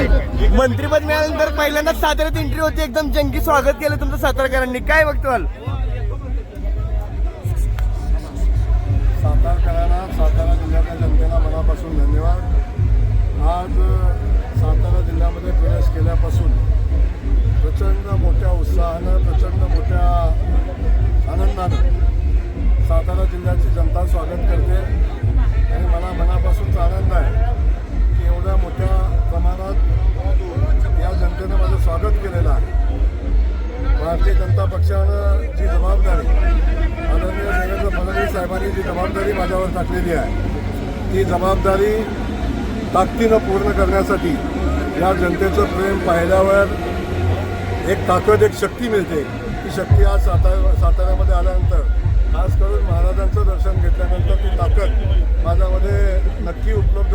मंत्रीपद मिळाल्यानंतर पहिल्यांदाच साताऱ्यात एंट्री होती. एकदम जंगी स्वागत केलं तुमचं सातारकरांनी. काय बघताल सातारकरांना सातारा जिल्ह्याच्या जनतेला मनापासून धन्यवाद. आज सातारा जिल्ह्यामध्ये प्रवेश केल्यापासून प्रचंड मोठ्या उत्साहानं प्रचंड मोठ्या आनंदानं सातारा जिल्ह्याची जनता स्वागत करते. आणि मला मनापासूनच आनंद आहे. माझ्यावर टाकलेली आहे. ती जबाबदारी ताकदीनं पूर्ण करण्यासाठी या जनतेचं प्रेम पाहिल्यावर एक ताकद एक शक्ती मिळते. ती शक्ती आज सातारा साताऱ्यामध्ये आल्यानंतर खास करून महाराजांचं दर्शन घेतल्यानंतर ती ताकद माझ्यामध्ये नक्की उपलब्ध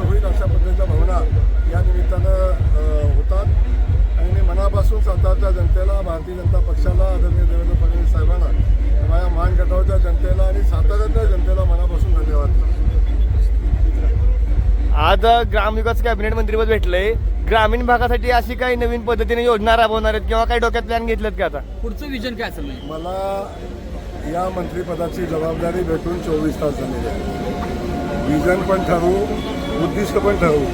आज ग्रामविकास कॅबिनेट मंत्रीपद भेटलंय. ग्रामीण भागासाठी अशी काही नवीन पद्धतीने योजना राबवणार आहेत किंवा काही डोक्यात प्लॅन घेतलेत का आता? पुढचं विजन काय असेल मला या मंत्रिपदाची जबाबदारी भेटून चोवीस तास झालेली आहे विजन पण ठरवू उद्दिष्ट पण ठरवू.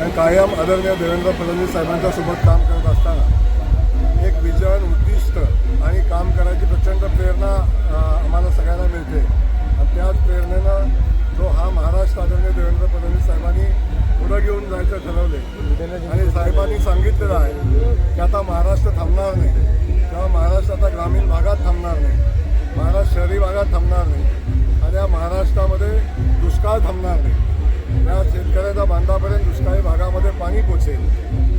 आणि कायम आदरणीय देवेंद्र फडणवीस साहेबांच्या सोबत काम करत असताना एक विजन उद्दिष्ट आणि काम करायची प्रचंड प्रेरणा शहरी भागात थांबणार नाही. आणि या महाराष्ट्रामध्ये दुष्काळ थांबणार नाही. या शेतकऱ्याच्या बांधापर्यंत दुष्काळी भागामध्ये पाणी पोचेल.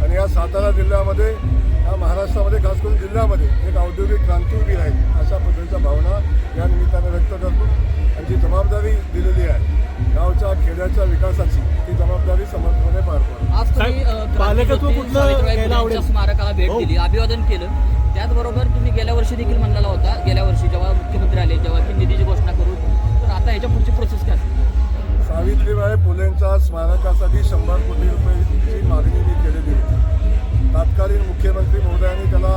आणि या सातारा जिल्ह्यामध्ये या महाराष्ट्रामध्ये खास करून जिल्ह्यामध्ये एक औद्योगिक क्रांती उभी राहील अशा पद्धतीच्या भावना या निमित्तानं व्यक्त करतो. आणि जी जबाबदारी दिलेली आहे गावच्या खेड्याच्या विकासाची ती जबाबदारी समर्थपणे पार पाडतो. आज तुम्ही पालकत्व कुठलं? स्मारकाला भेट हो. दिली अभिवादन केलं. त्याचबरोबर तुम्ही गेल्या वर्षी देखील म्हणलेला होता गेल्या वर्षी जेव्हा मुख्यमंत्री आले जेव्हा की निधीची घोषणा करू तर आता ह्याच्या पुढची प्रोसेस काय? सावित्रीबाई फुलेंच्या स्मारकासाठी शंभर कोटी रुपयाची मागणी मी केलेली होती. तत्कालीन मुख्यमंत्री महोदयांनी त्याला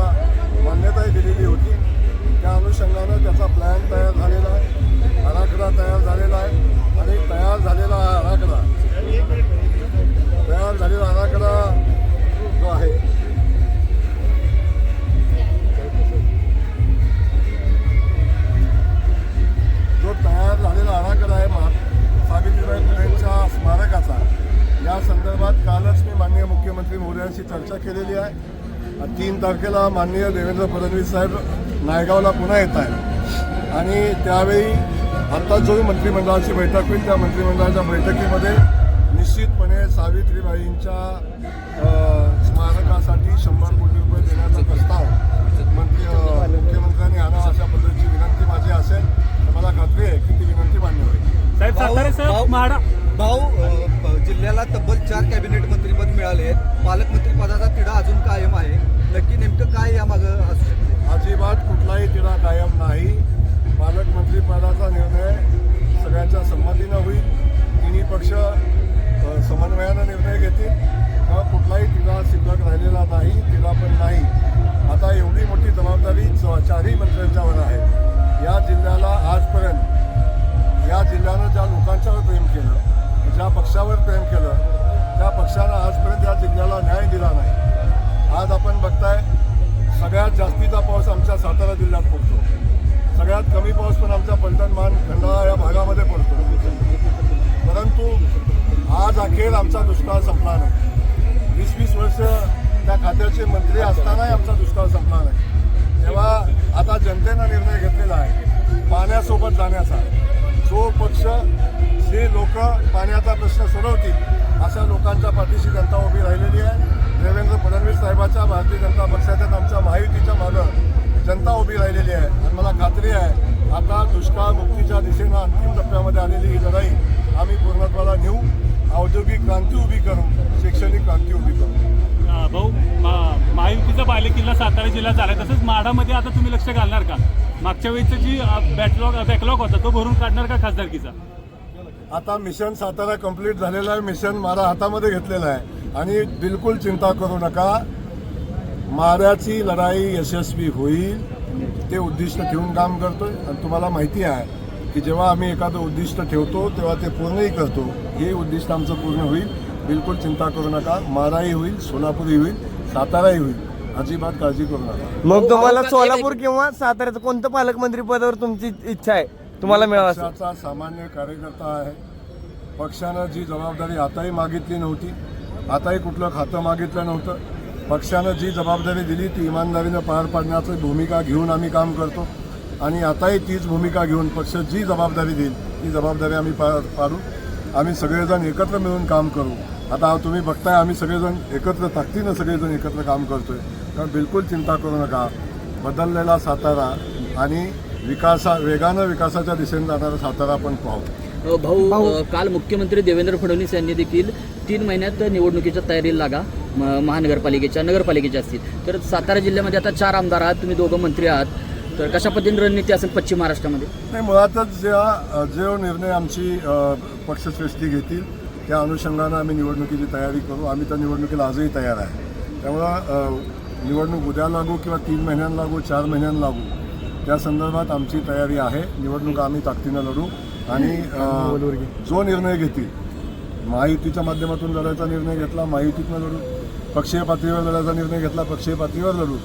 मान्यताही दिलेली होती. त्या अनुषंगानं त्याचा प्लॅन तयार झालेला आहे आराखडा तयार झालेला आहे. आणि तयार झालेला आराखडा तयार झालेला आराखडा जो आहे मुख्यमंत्री मोदयांशी चर्चा केलेली आहे. तीन तारखेला माननीय देवेंद्र फडणवीस साहेब नायगावला पुन्हा येत आहेत. आणि त्यावेळी आता जो मंत्रिमंडळाची बैठक होईल. त्या मंत्रिमंडळाच्या बैठकीमध्ये निश्चितपणे सावित्रीबाईंच्या स्मारकासाठी शंभर कोटी रुपये देण्याचा प्रस्ताव मंत्री मुख्यमंत्र्यांनी आणावा अशा पद्धतीची विनंती माझी असेल. तर मला खात्री आहे की ती विनंती मान्य होईल. साहेब सातारे भाऊ- जिल्ह्याला तब्बल चार कॅबिनेट मंत्रीपद मिळाले आहेत. पालकमंत्री पदाचा तिढा अजून कायम आहे. नक्की नेमकं काय यामागं असू शकते? अजिबात कुठलाही तिढा कायम नाही. पालकमंत्री पदाचा निर्णय सगळ्यांच्या संमतीनं होईल. तिन्ही पक्ष समन्वयानं निर्णय घेतील. किंवा कुठलाही तिढा शिल्लक राहिलेला नाही तिढा पण नाही. आता एवढी मोठी जबाबदारी चारही मंत्र्यांच्यावर आहे. या जिल्ह्याला आजपर्यंत या जिल्ह्यानं ज्या लोकांच्या पक्षावर प्रेम केलं. त्या पक्षानं आजपर्यंत या जिल्ह्याला न्याय दिला नाही. आज आपण बघताय सगळ्यात जास्तीचा पाऊस आमच्या सातारा जिल्ह्यात पडतो. सगळ्यात कमी पाऊस पण आमच्या पलटण मान खंडाळा या भागामध्ये पडतो. परंतु आज अखेर आमचा दुष्काळ संपला नाही. वीस वीस वर्ष त्या खात्याचे मंत्री असतानाही आमचा दुष्काळ संपला नाही. तेव्हा आता जनतेनं निर्णय घेतलेला आहे पाण्यासोबत जाण्याचा. जो पक्ष जे लोक पाण्याचा प्रश्न सोडवतील अशा लोकांच्या पाठीशी जनता उभी राहिलेली आहे. देवेंद्र फडणवीस साहेबाच्या भारतीय जनता पक्षाच्या आमच्या महायुतीच्या मागं जनता उभी राहिलेली आहे. आणि मला खात्री आहे आता दुष्काळ मुक्तीच्या दिशेनं अंतिम टप्प्यामध्ये आलेली ही लढाई आम्ही पूर्णत्वाला नेऊ औद्योगिक क्रांती उभी करू शैक्षणिक क्रांती उभी करू. भाऊ मा- महायुतीचा बालेकिल्ला सातारा जिल्ह्यात झाला तसंच माढामध्ये आता तुम्ही लक्ष घालणार का? मागच्या वेळेचं जी बॅकलॉग बॅकलॉग होता तो भरून काढणार का खासदारकीचा? आता मिशन सातारा कंप्लीट झालेलं आहे. मिशन मला हातामध्ये घेतलेलं आहे. आणि बिलकुल चिंता करू नका. माऱ्याची लढाई यशस्वी होईल. ते उद्दिष्ट ठेवून काम करतोय. आणि तुम्हाला माहिती आहे की जेव्हा आम्ही एखादं उद्दिष्ट ठेवतो तेव्हा ते पूर्णही करतो. हे उद्दिष्ट आमचं पूर्ण होईल. बिलकुल चिंता करू नका. माराही होईल सोलापूरही होईल साताराही होईल. अजिबात काळजी करू नका. मग तुम्हाला सोलापूर किंवा साताऱ्याचं कोणतं पालकमंत्री पदावर तुमची इच्छा आहे? तुम्हाला मिळाला असं? पक्षाचा सामान्य कार्यकर्ता आहे. पक्षानं जी जबाबदारी आताही मागितली नव्हती आताही कुठलं खातं मागितलं नव्हतं. पक्षानं जी जबाबदारी दिली ती इमानदारीनं पार पाडण्याची भूमिका घेऊन आम्ही काम करतो. आणि आताही तीच भूमिका घेऊन पक्ष जी जबाबदारी देईल ती जबाबदारी आम्ही पार पाडू. आम्ही सगळेजण एकत्र मिळून काम करू. आता तुम्ही बघताय आम्ही सगळेजण एकत्र ताकदीनं सगळेजण एकत्र काम करतोय. तर बिलकुल चिंता करू नका. बदललेला सातारा आणि विकासा वेगानं विकासाच्या दिशेने जाणारा सातारा आपण पाहू. भाऊ काल मुख्यमंत्री देवेंद्र फडणवीस यांनी देखील तीन महिन्यात निवडणुकीच्या तयारीला लागा म- महानगरपालिकेच्या नगरपालिकेच्या असतील. तर सातारा जिल्ह्यामध्ये आता चार आमदार आहात तुम्ही दोघं मंत्री आहात. तर कशा पद्धतीने रणनीती असेल पश्चिम महाराष्ट्रामध्ये? नाही मुळातच ज्या जो निर्णय आमची पक्षश्रेष्ठी घेतील त्या अनुषंगानं आम्ही निवडणुकीची तयारी करू. आम्ही त्या निवडणुकीला आजही तयार आहे. त्यामुळं निवडणूक उद्या लागू किंवा तीन महिन्यांना लागू चार महिन्यांना लागू त्या संदर्भात आमची तयारी आहे. निवडणूक आम्ही ताकदीनं लढू. आणि जो निर्णय घेतील महायुतीच्या माध्यमातून लढायचा निर्णय घेतला महायुतीतनं लढू. पक्षीय पातळीवर लढायचा निर्णय घेतला पक्षीय पातळीवर लढू.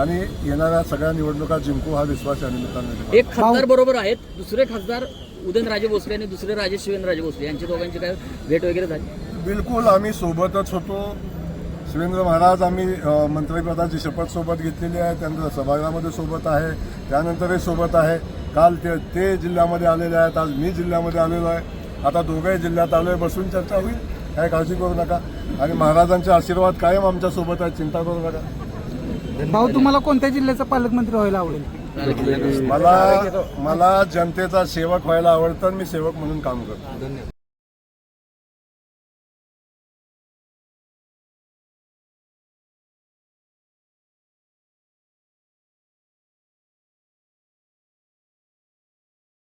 आणि येणाऱ्या सगळ्या निवडणुका जिंकू हा विश्वास या निमित्तानं. एक खासदार बरोबर आहेत. दुसरे खासदार उदयनराजे भोसले आणि दुसरे राजे शिवेंद्रराजे भोसले. यांची दोघांची काय भेट वगैरे झाली? बिलकुल आम्ही सोबतच होतो. शिवेंद्र महाराज आम्ही मंत्रिपदाची शपथ सोबत घेतलेली आहे. त्यांचं सभागृहामध्ये सोबत आहे. त्यानंतरही सोबत आहे. काल ते ते जिल्ह्यामध्ये आलेले आहेत. आज मी जिल्ह्यामध्ये आलेलो आहे. आता दोघंही जिल्ह्यात आलो आहे बसून चर्चा होईल. काय काळजी करू नका. आणि महाराजांचे आशीर्वाद कायम आमच्यासोबत आहेत. चिंता करू नका. भाऊ तुम्हाला कोणत्या जिल्ह्याचा पालकमंत्री व्हायला आवडेल? मला मला जनतेचा सेवक व्हायला आवडतं मी सेवक म्हणून काम करतो. धन्यवाद.